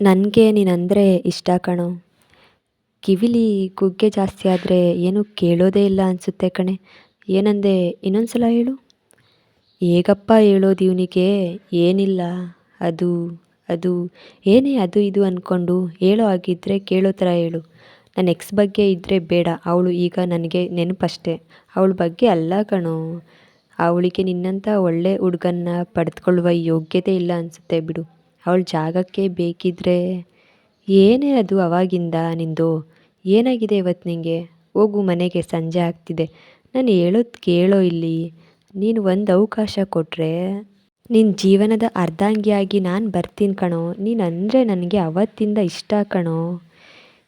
ನನಗೆ ನೀನಂದರೆ ಇಷ್ಟ ಕಣೋ. ಕಿವಿಲಿ ಕುಗ್ಗೆ ಜಾಸ್ತಿ ಆದರೆ ಏನು ಕೇಳೋದೇ ಇಲ್ಲ ಅನಿಸುತ್ತೆ ಕಣೆ. ಏನಂದೆ ಇನ್ನೊಂದು ಸಲ ಹೇಳು. ಹೇಗಪ್ಪ ಹೇಳೋದು ಇವನಿಗೆ? ಏನಿಲ್ಲ. ಅದು ಅದು, ಏನೇ ಅದು ಇದು ಅಂದ್ಕೊಂಡು ಹೇಳೋ ಹಾಗಿದ್ದರೆ ಕೇಳೋ ಥರ ಹೇಳು. ನನ್ನ ಎಕ್ಸ್ ಬಗ್ಗೆ ಇದ್ದರೆ ಬೇಡ. ಅವಳು ಈಗ ನನಗೆ ನೆನಪಷ್ಟೇ. ಅವಳ ಬಗ್ಗೆ ಅಲ್ಲ ಕಣೋ. ಅವಳಿಗೆ ನಿನ್ನಂಥ ಒಳ್ಳೆ ಹುಡುಗನ್ನ ಪಡೆದುಕೊಳ್ಳುವ ಯೋಗ್ಯತೆ ಇಲ್ಲ ಅನಿಸುತ್ತೆ ಬಿಡು. ಅವಳ ಜಾಗಕ್ಕೆ ಬೇಕಿದ್ರೆ, ಏನೇ ಅದು ಅವಾಗಿಂದ ನಿಂದು, ಏನಾಗಿದೆ ಇವತ್ತು ನಿನಗೆ ಹೋಗು ಮನೆಗೆ, ಸಂಜೆ ಆಗ್ತಿದೆ. ನಾನು ಹೇಳೋದು ಕೇಳೋ ಇಲ್ಲಿ. ನೀನು ಒಂದು ಅವಕಾಶ ಕೊಟ್ಟರೆ ನಿನ್ನ ಜೀವನದ ಅರ್ಧಾಂಗಿಯಾಗಿ ನಾನು ಬರ್ತೀನಿ ಕಣೋ. ನೀನು ಅಂದರೆ ನನಗೆ ಅವತ್ತಿಂದ ಇಷ್ಟ ಕಣೋ.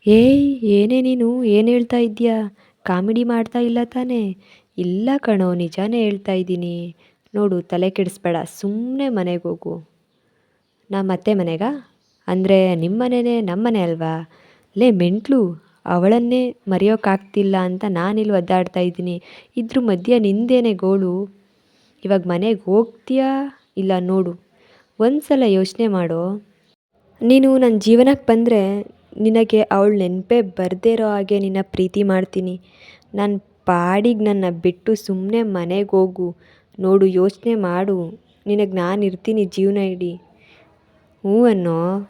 ಏಯ್, ಏನೇ ನೀನು, ಏನು ಹೇಳ್ತಾ ಇದ್ದೀಯಾ? ಕಾಮಿಡಿ ಮಾಡ್ತಾ ಇಲ್ಲ ತಾನೇ? ಇಲ್ಲ ಕಣೋ, ನಿಜಾನೇ ಹೇಳ್ತಾ ಇದ್ದೀನಿ. ನೋಡು, ತಲೆ ಕೆಡಿಸ್ಬೇಡ ಸುಮ್ಮನೆ ಮನೆಗೆ ಹೋಗು. ನಾ ಅತ್ತೆ ಮನೆಗಾ? ಅಂದರೆ ನಿಮ್ಮ ಮನೆಯೇ ನಮ್ಮ ಮನೆ ಅಲ್ವಾ? ಲೇ ಮೆಂಟ್ಲು, ಅವಳನ್ನೇ ಮರೆಯೋಕ್ಕಾಗ್ತಿಲ್ಲ ಅಂತ ನಾನಿಲ್ಲಿ ಒದ್ದಾಡ್ತಾ ಇದ್ದೀನಿ. ಇದ್ರ ಮಧ್ಯೆ ನಿಂದೇನೆ ಗೋಳು. ಇವಾಗ ಮನೆಗೆ ಹೋಗ್ತೀಯಾ ಇಲ್ಲ ನೋಡು. ಒಂದು ಸಲ ಯೋಚನೆ ಮಾಡೋ. ನೀನು ನನ್ನ ಜೀವನಕ್ಕೆ ಬಂದರೆ ನಿನಗೆ ಅವಳು ನೆನಪೇ ಬರದೇ ಇರೋ ಹಾಗೆ ನಿನ್ನ ಪ್ರೀತಿ ಮಾಡ್ತೀನಿ. ನನ್ನ ಪಾಡಿಗೆ ನನ್ನ ಬಿಟ್ಟು ಸುಮ್ಮನೆ ಮನೆಗೆ ಹೋಗು. ನೋಡು ಯೋಚನೆ ಮಾಡು. ನಿನಗೆ ನಾನು ಇರ್ತೀನಿ ಜೀವನ ಇಡೀ. ಹ್ಞೂ ಅನ್ನೋ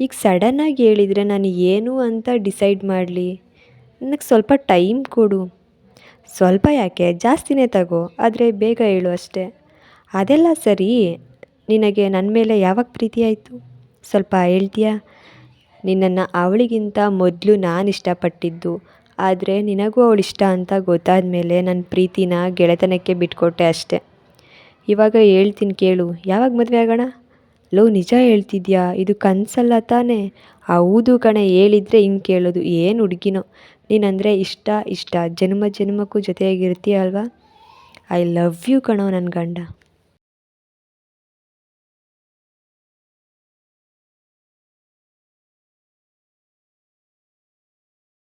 ಈಗ ಸಡನ್ನಾಗಿ ಹೇಳಿದರೆ ನಾನು ಏನು ಅಂತ ಡಿಸೈಡ್ ಮಾಡಲಿ? ನನಗೆ ಸ್ವಲ್ಪ ಟೈಮ್ ಕೊಡು. ಸ್ವಲ್ಪ ಯಾಕೆ? ಜಾಸ್ತಿನೇ ತಗೋ. ಆದರೆ ಬೇಗ ಹೇಳು ಅಷ್ಟೇ. ಅದೆಲ್ಲ ಸರಿ. ನಿನಗೆ ನನ್ನ ಮೇಲೆ ಯಾವಾಗ ಪ್ರೀತಿ ಆಯಿತು? ಸ್ವಲ್ಪ ಹೇಳ್ತೀಯಾ? ನಿನ್ನನ್ನು ಅವಳಿಗಿಂತ ಮೊದಲು ನಾನು ಇಷ್ಟಪಟ್ಟಿದ್ದು. ಆದರೆ ನಿನಗೂ ಅವಳು ಇಷ್ಟ ಅಂತ ಗೊತ್ತಾದ ಮೇಲೆ ನನ್ನ ಪ್ರೀತಿನ ಗೆಳೆತನಕ್ಕೆ ಬಿಟ್ಕೊಟ್ಟೆ ಅಷ್ಟೆ. ಇವಾಗ ಹೇಳ್ತೀನಿ ಕೇಳು. ಯಾವಾಗ ಮದುವೆ ಆಗೋಣ? ಲೋ, ನಿಜ ಹೇಳ್ತಿದ್ಯಾ? ಇದು ಕನಸಲ್ಲ ತಾನೇ? ಹೌದು ಕಣೆ, ಹೇಳಿದರೆ ಹಿಂಗೆ ಕೇಳೋದು. ಏನು ಹುಡುಗಿನೋ? ನೀನಂದರೆ ಇಷ್ಟ ಇಷ್ಟ. ಜನ್ಮ ಜನ್ಮಕ್ಕೂ ಜೊತೆಯಾಗಿರ್ತೀಯ ಅಲ್ವಾ? ಐ ಲವ್ ಯು ಕಣೋ ನನ್ನ ಗಂಡ.